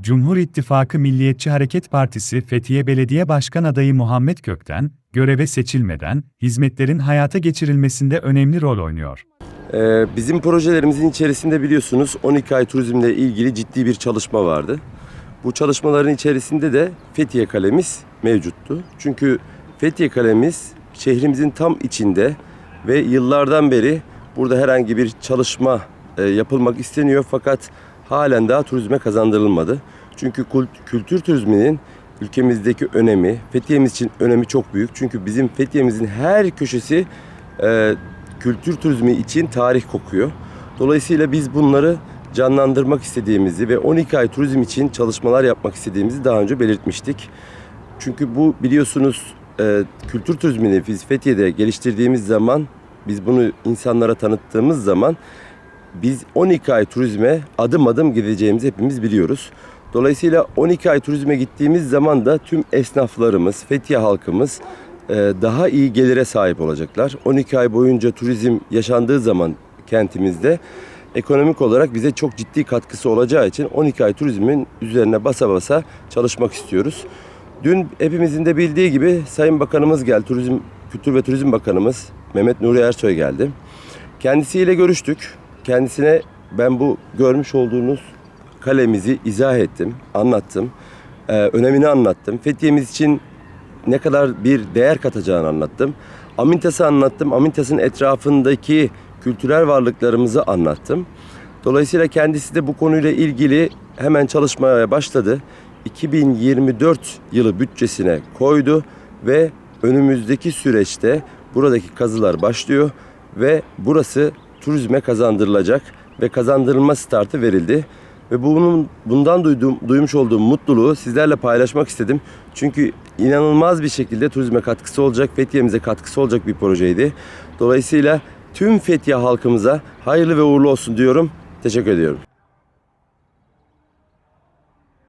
Cumhur İttifakı Milliyetçi Hareket Partisi Fethiye Belediye Başkan adayı Muhammed Kökten, göreve seçilmeden hizmetlerin hayata geçirilmesinde önemli rol oynuyor. Ee, Bizim projelerimizin içerisinde biliyorsunuz 12 ay turizmle ilgili ciddi bir çalışma vardı. Bu çalışmaların içerisinde de Fethiye Kalemiz mevcuttu. Çünkü Fethiye Kalemiz şehrimizin tam içinde ve yıllardan beri burada herhangi bir çalışma e, yapılmak isteniyor fakat halen daha turizme kazandırılmadı. Çünkü kültür turizminin ülkemizdeki önemi, Fethiye'miz için önemi çok büyük. Çünkü bizim Fethiye'mizin her köşesi e, kültür turizmi için tarih kokuyor. Dolayısıyla biz bunları canlandırmak istediğimizi ve 12 ay turizm için çalışmalar yapmak istediğimizi daha önce belirtmiştik. Çünkü bu biliyorsunuz e, kültür turizmini biz Fethiye'de geliştirdiğimiz zaman, biz bunu insanlara tanıttığımız zaman biz 12 ay turizme adım adım gideceğimizi hepimiz biliyoruz. Dolayısıyla 12 ay turizme gittiğimiz zaman da tüm esnaflarımız, Fethiye halkımız e, daha iyi gelire sahip olacaklar. 12 ay boyunca turizm yaşandığı zaman kentimizde ekonomik olarak bize çok ciddi katkısı olacağı için 12 ay turizmin üzerine basa basa çalışmak istiyoruz. Dün hepimizin de bildiği gibi Sayın Bakanımız geldi, Turizm Kültür ve Turizm Bakanımız Mehmet Nuri Ersoy geldi. Kendisiyle görüştük. Kendisine ben bu görmüş olduğunuz kalemizi izah ettim, anlattım. Ee, önemini anlattım. Fethiye'miz için ne kadar bir değer katacağını anlattım. Amintas'ı anlattım. Amintas'ın etrafındaki kültürel varlıklarımızı anlattım. Dolayısıyla kendisi de bu konuyla ilgili hemen çalışmaya başladı. 2024 yılı bütçesine koydu ve önümüzdeki süreçte buradaki kazılar başlıyor ve burası turizme kazandırılacak ve kazandırılma startı verildi. Ve bunun bundan duyduğum, duymuş olduğum mutluluğu sizlerle paylaşmak istedim. Çünkü inanılmaz bir şekilde turizme katkısı olacak, Fethiye'mize katkısı olacak bir projeydi. Dolayısıyla tüm Fethiye halkımıza hayırlı ve uğurlu olsun diyorum. Teşekkür ediyorum.